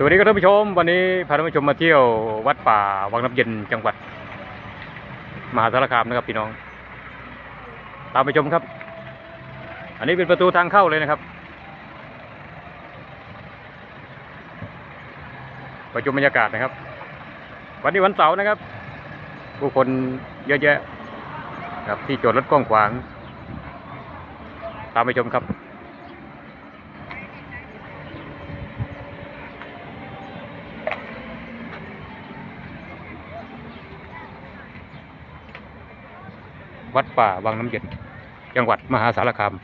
สวัสดีครับท่านผู้ชม วันนี้พาท่านผู้ชมมาเที่ยววัดป่าวังน้ำเย็นจังหวัด มหาสารคามนะครับพี่น้อง ตามไปชมครับ อันนี้เป็นประตูทางเข้าเลยนะครับไปชมบรรยากาศนะครับ วันนี้วันเสาร์นะครับ ผู้คนเยอะแยะครับที่จอดรถกว้างขวาง ตามไปชมครับ วัดป่าวังน้ำเย็นจังหวัดมหาสารคาม